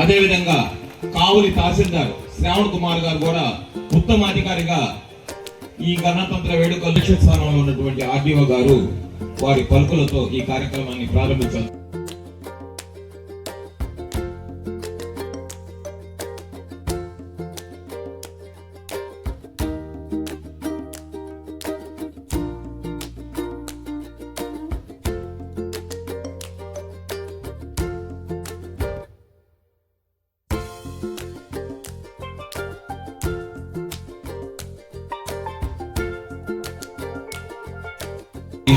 అదేవిధంగా కావులి తహసీల్దార్ శ్రావణ్ కుమార్ గారు కూడా ఉత్తమ అధికారిగా ఈ గణతంత్ర వేడుక లక్ష్య స్థానంలో ఉన్నటువంటి ఆర్డీఓ గారు వారి పలుకులతో ఈ కార్యక్రమాన్ని ప్రారంభించారు.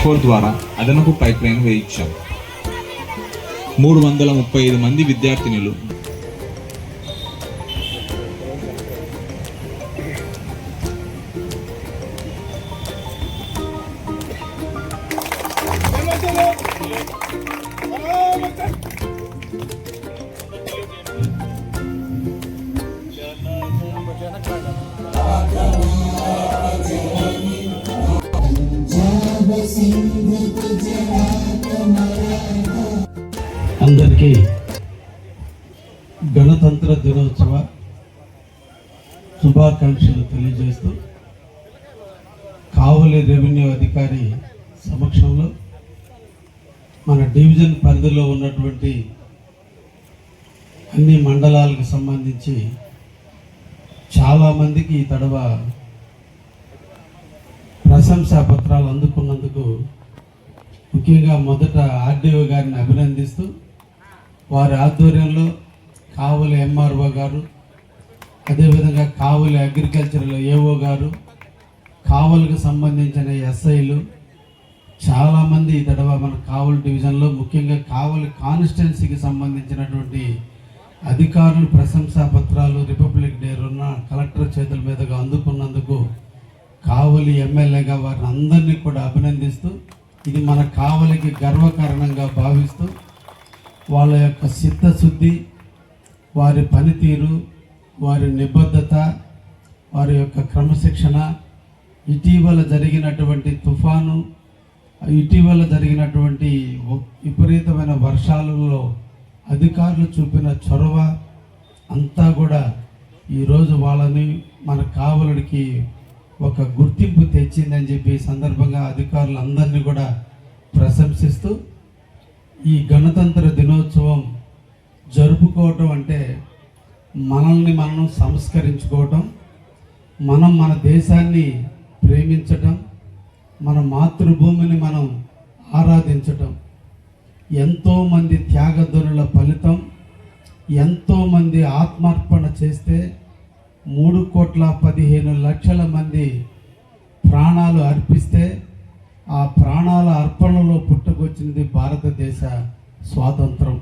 ఫోర్ ద్వారా అదనపు పైప్ లైన్ వేయించాం మూడు వందల ముప్పై ఐదు మంది విద్యార్థినులు అందరికీ గణతంత్ర దినోత్సవ శుభాకాంక్షలు తెలియజేస్తూ కావలి రెవెన్యూ అధికారి సమక్షంలో మన డివిజన్ పరిధిలో ఉన్నటువంటి అన్ని మండలాలకు సంబంధించి చాలామందికి ఈ తడవ ప్రశంసా పత్రాలు అందుకున్నందుకు ముఖ్యంగా మొదట ఆర్డీఓ గారిని అభినందిస్తూ వారి ఆధ్వర్యంలో కావలి ఎంఆర్ఓ గారు అదేవిధంగా కావలి అగ్రికల్చర్లో ఏఓ గారు కావలికి సంబంధించిన ఎస్ఐలు చాలామంది ఈ తడవ మన కావలి డివిజన్లో ముఖ్యంగా కావలి కాన్స్టిట్యున్సీకి సంబంధించినటువంటి అధికారులు ప్రశంసా పత్రాలు రిపబ్లిక్ డే రోజున కలెక్టర్ చేతుల మీదుగా అందుకున్నందుకు కావలి ఎమ్మెల్యేగా వారిని అందరినీ కూడా అభినందిస్తూ ఇది మన కావలికి గర్వకారణంగా భావిస్తూ వాళ్ళ యొక్క చిత్తశుద్ధి వారి పనితీరు వారి నిబద్ధత వారి యొక్క క్రమశిక్షణ ఇటీవల జరిగినటువంటి తుఫాను ఇటీవల జరిగినటువంటి విపరీతమైన వర్షాలలో అధికారులు చూపిన చొరవ అంతా కూడా ఈరోజు వాళ్ళని మన కావలడికి ఒక గుర్తింపు తెచ్చిందని చెప్పి సందర్భంగా అధికారులందరినీ కూడా ప్రశంసిస్తూ ఈ గణతంత్ర దినోత్సవం జరుపుకోవటం అంటే మనల్ని మనం సంస్కరించుకోవటం మనం మన దేశాన్ని ప్రేమించటం మన మాతృభూమిని మనం ఆరాధించటం. ఎంతోమంది త్యాగధనుల ఫలితం ఎంతోమంది ఆత్మార్పణ చేస్తే మూడు కోట్ల పదిహేను లక్షల మంది ప్రాణాలు అర్పిస్తే ఆ ప్రాణాల అర్పణలో పుట్టి పుట్టుకొచ్చినది భారతదేశ స్వాతంత్రం.